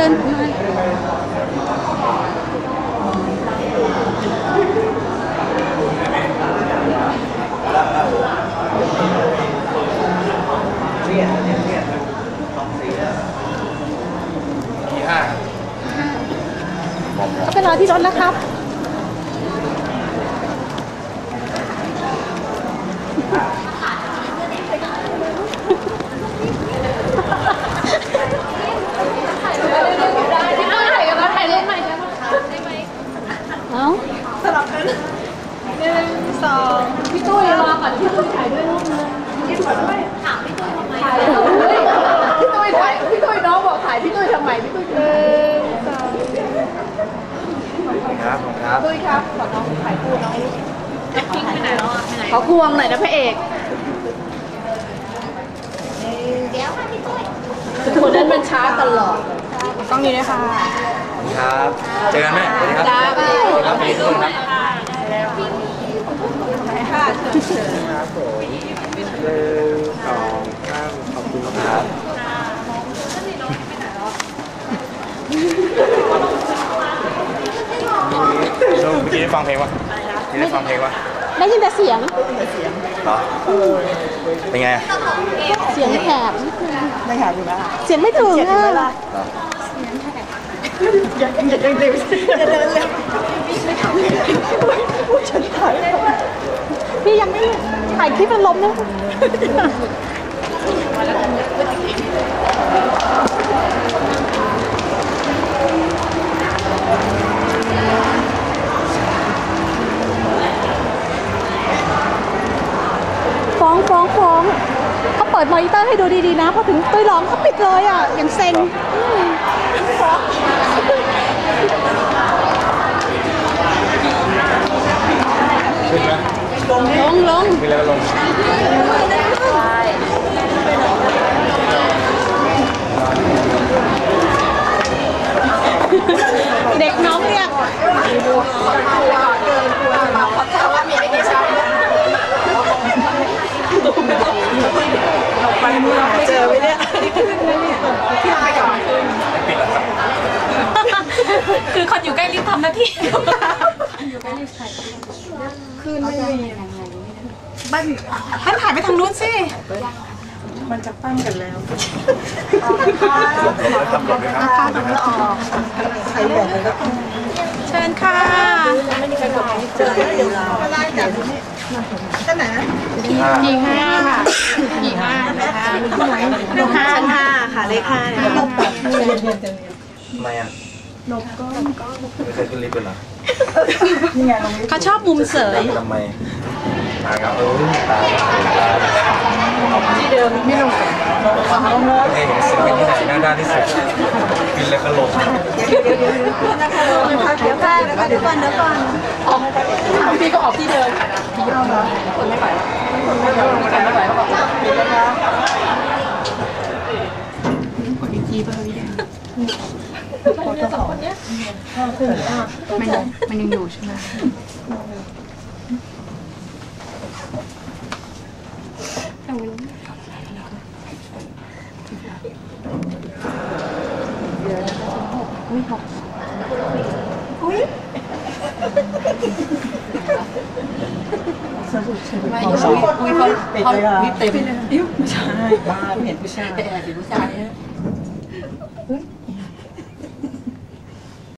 เดินมาที่ห้าเอาไปรอที่รถแล้วครับ เอาพี่ตุ้ยรอก่อนพี่ตุ้ยถ่ายด้วยรูปนึงพี่ตุ้ยถามพี่ตุ้ยทำไมถ่ายพี่ตุ้ยถ่ายพี่ตุ้ยน้องบอกถ่ายพี่ตุ้ยทำไมพี่ตุ้ยหนึ่งสองครับผมครับตุ้ยครับขอน้องถ่ายคู่น้องพิงไปไหนแล้วอะไปไหนเขาควงหน่อยนะพระเอกเดี๋ยวค่ะพี่ตุ้ยคนนั้นมันช้าตลอด กล้องนี้ด้วยค่ะครับเจอกันไหมสวัสดีครับจ้าสวัสดีครับพี่ทุกคนครับค่ะเชิญครับผมหนึ่งสองสามขอบคุณครับเมื่อกี้ได้ฟังเพลงปะเมื่อกี้ได้ฟังเพลงปะได้ยินแต่เสียงเหรอเป็นไงอะเสียงแหบนิดนึงไม่หาดูนะเสียงไม่ถึงเจ็ดอะ เวลาเหรอยังยังยังเดินจะเดินเร็วผู้ฉันถ่ายพี่ยังไม่ถ่ายคลิปมันล้มนะฟ้องฟ้องฟ้องเขาเปิดมอนิเตอร์ให้ดูดีๆนะพอถึงตุ้ยร้องเขาปิดเลยอะอย่างเซ็ง ขึ้นไหม ลงลงมีอะไรก็ลงเด็กน้องเรียกเจอไหมเนี่ยปิดแล้วครับคือคนอยู่ใกล้ลิฟต์ทำหน้าที่ ท่านถ่ายไปทางนู้นสิ มันจะปั้มกันแล้วหลบเลยครับหลบเลยครับหลบเลยครับใครแบ่งเลยก็เชิญค่ะเจอได้อยู่แล้วอะไรแต่ท่านไหนนะกี่ห้าค่ะกี่ห้านะคะเลขห้าชั้นห้าค่ะเลขห้าเนี่ยลบแบบเรียนเรียนเรียนทำไมอะ ลบก็ไม่เคยขึ้นลิฟต์เลยเหรอนี่ไงลงเขาชอบมุมเสย ทำไมตายครับเออตายที่เดิมไม่ลงเลยเฮ้ยเสียงที่ไหนหน้าด้านที่สุดกินเลยก็ลงเดี๋ยวเดี๋ยวเดี๋ยวนะคะเดี๋ยวค่ะเดี๋ยวก่อนเดี๋ยวก่อนเดี๋ยวก่อนพี่ก็ออกที่เดิมคนไม่ไหวคนไม่ไหวคนไม่ไหวเขาบอกเดี๋ยวนะคะ มันยังมันยังอยู่ใช่ไหมไม่อุ้ยอุ้ยเขาปิดเลยค่ะวิเต็มไม่ใช่บ้าเห็นผู้ชายแต่แอบเป็นผู้ชายนะ